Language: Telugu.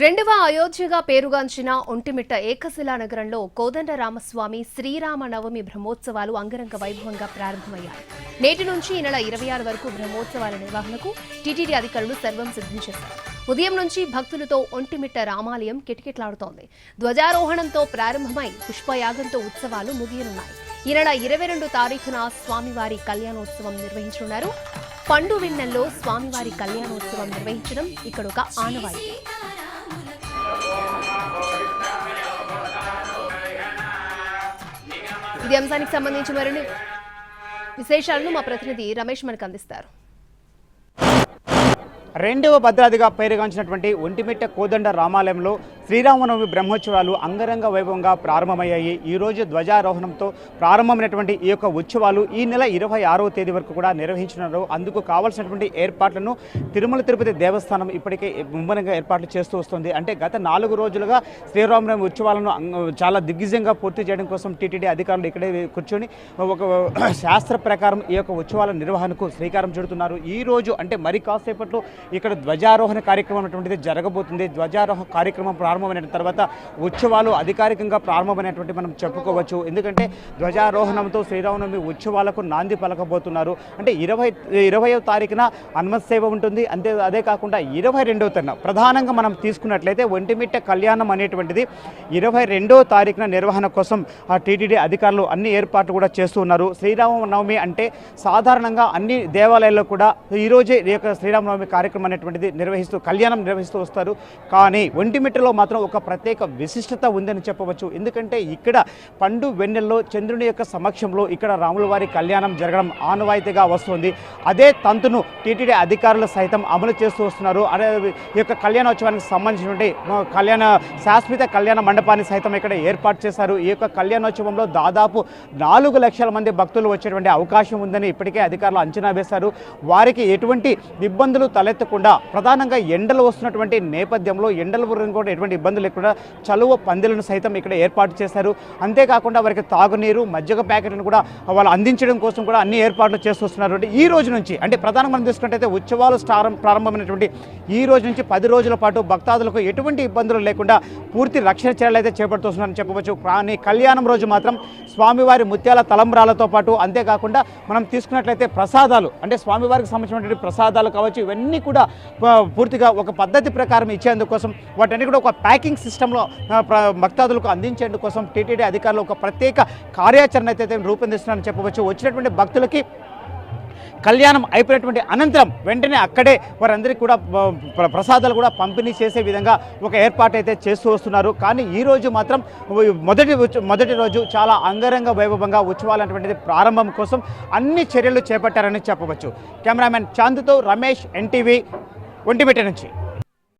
రెండవ అయోధ్యగా పేరుగాంచిన ఒంటిమిట్ట ఏకశిలా నగరంలో కోదండ రామస్వామి శ్రీరామ నవమి బ్రహ్మోత్సవాలు అంగరంగ వైభవంగా ప్రారంభమయ్యాయి. నేటి నుంచి ఈ నెల ఇరవై ఆరు వరకు బ్రహ్మోత్సవాల నిర్వహణకు టీటీడీ అధికారులు సర్వం సిద్ధం చేశారు. ఉదయం నుంచి భక్తులతో ఒంటిమిట్ట రామాలయం కిటకిట్లాడుతోంది. ధ్వజారోహణంతో ప్రారంభమై పుష్పయాగంతో ఉత్సవాలు ముగియనున్నాయి. ఈ నెల ఇరవై రెండు తారీఖున స్వామివారి కళ్యాణోత్సవం నిర్వహించనున్నారు. పండు విన్నెల్లో స్వామివారి కళ్యాణోత్సవం నిర్వహించడం ఇక్కడొక ఆనవాయితీ. ఇది అంశానికి సంబంధించి మరిన్ని విశేషాలను మా ప్రతినిధి రమేష్ మనకు అందిస్తారు. రెండవ భద్రాదిగా పేరుగాంచినటువంటి ఒంటిమిట్ట కోదండ రామాలయంలో శ్రీరామనవమి బ్రహ్మోత్సవాలు అంగరంగ వైభవంగా ప్రారంభమయ్యాయి. ఈ రోజు ధ్వజారోహణంతో ప్రారంభమైనటువంటి ఈ యొక్క ఉత్సవాలు ఈ నెల ఇరవై ఆరవ తేదీ వరకు కూడా నిర్వహించినారు అందుకు కావాల్సినటువంటి ఏర్పాట్లను తిరుమల తిరుపతి దేవస్థానం ఇప్పటికే ముమ్మరంగా ఏర్పాట్లు చేస్తూ వస్తుంది. అంటే గత నాలుగు రోజులుగా శ్రీరామనవమి ఉత్సవాలను చాలా దిగ్విజయంగా పూర్తి చేయడం కోసం టీటీడీ అధికారులు ఇక్కడే కూర్చొని ఒక శాస్త్ర ప్రకారం ఈ యొక్క ఉత్సవాల నిర్వహణకు శ్రీకారం చుడుతున్నారు. ఈ రోజు అంటే మరి కాసేపట్లో ఇక్కడ ధ్వజారోహణ కార్యక్రమం అటువంటిది జరగబోతుంది. ధ్వజారోహణ కార్యక్రమం ప్రారంభమైన తర్వాత ఉత్సవాలు అధికారికంగా ప్రారంభమైనటువంటి మనం చెప్పుకోవచ్చు. ఎందుకంటే ధ్వజారోహణంతో శ్రీరామనవమి ఉత్సవాలకు నాంది పలకబోతున్నారు. అంటే ఇరవై ఇరవయో తారీఖున హనుమత్ సేవ ఉంటుంది. అంతే అదే కాకుండా ఇరవై రెండవ తేదీన ప్రధానంగా మనం తీసుకున్నట్లయితే ఒంటిమిట్ట కళ్యాణం అనేటువంటిది ఇరవై రెండవ తారీఖున నిర్వహణ కోసం ఆ టీటీడీ అధికారులు అన్ని ఏర్పాట్లు కూడా చేస్తూ ఉన్నారు. శ్రీరామనవమి అంటే సాధారణంగా అన్ని దేవాలయాల్లో కూడా ఈరోజే ఈ యొక్క శ్రీరామనవమి కార్యక్రమం అనేటువంటిది నిర్వహిస్తూ కళ్యాణం నిర్వహిస్తూ వస్తారు. కానీ ఒంటిమిట్టలో మాత్రం ఒక ప్రత్యేక విశిష్టత ఉందని చెప్పవచ్చు. ఎందుకంటే ఇక్కడ పండు వెన్నెల్లో చంద్రుని యొక్క సమక్షంలో ఇక్కడ రాముల వారి కళ్యాణం జరగడం ఆనవాయితీగా వస్తుంది. అదే తంతును టీటీడీ అధికారులు సైతం అమలు చేస్తూ వస్తున్నారు. అదే ఈ యొక్క కళ్యాణోత్సవానికి సంబంధించినటువంటి కళ్యాణ శాశ్వత కళ్యాణ మండపాన్ని సైతం ఇక్కడ ఏర్పాటు చేశారు. ఈ యొక్క కళ్యాణోత్సవంలో దాదాపు నాలుగు లక్షల మంది భక్తులు వచ్చేటువంటి అవకాశం ఉందని ఇప్పటికే అధికారులు అంచనా వేశారు. వారికి ఎటువంటి ఇబ్బందులు తలెత్తకుండా ప్రధానంగా ఎండలు వస్తున్నటువంటి నేపథ్యంలో ఎండల వరకు కూడా ఎటువంటి ఇబ్బందులు లేకుండా చలువ పందిలను సైతం ఇక్కడ ఏర్పాటు చేశారు. అంతేకాకుండా వారికి తాగునీరు మజ్జిగ ప్యాకెట్ను కూడా వాళ్ళు అందించడం కోసం కూడా అన్ని ఏర్పాట్లు చేస్తున్నారు అంటే ఈ రోజు నుంచి అంటే ప్రధానంగా మనం తీసుకున్నట్టయితే ఉత్సవాలు స్టారం ప్రారంభమైనటువంటి ఈ రోజు నుంచి పది రోజుల పాటు భక్తాదులకు ఎటువంటి ఇబ్బందులు లేకుండా పూర్తి రక్షణ చర్యలు అయితే చేపడుతున్నారని చెప్పవచ్చు. కానీ కళ్యాణం రోజు మాత్రం స్వామివారి ముత్యాల తలంబ్రాలతో పాటు అంతేకాకుండా మనం తీసుకున్నట్లయితే ప్రసాదాలు అంటే స్వామివారికి సంబంధించినటువంటి ప్రసాదాలు కావచ్చు ఇవన్నీ కూడా పూర్తిగా ఒక పద్ధతి ప్రకారం ఇచ్చేందుకోసం వాటన్ని కూడా ఒక ప్యాకింగ్ సిస్టంలో భక్తాదులకు ప్ర- భక్తాదులకు అందించేందుకోసం టీటీడీ అధికారులు ఒక ప్రత్యేక కార్యాచరణ అయితే రూపొందిస్తున్నారని చెప్పవచ్చు. వచ్చినటువంటి భక్తులకి కళ్యాణం అయిపోయినటువంటి అనంతరం వెంటనే అక్కడే వారందరికీ కూడా ప్ర- ప్రసాదాలు కూడా పంపిణీ చేసే విధంగా ఒక ఏర్పాటు అయితే చేస్తూ వస్తున్నారు. కానీ ఈ రోజు మాత్రం మొదటి మొదటి రోజు చాలా అంగరంగ వైభవంగా ఉత్సవాలనేటువంటిది ప్రారంభం కోసం అన్ని చర్యలు చేపట్టారని చెప్పవచ్చు. కెమెరామెన్ చాంద్తో రమేష్ ఎన్టీవీ ఒంటిమిట్ట నుంచి.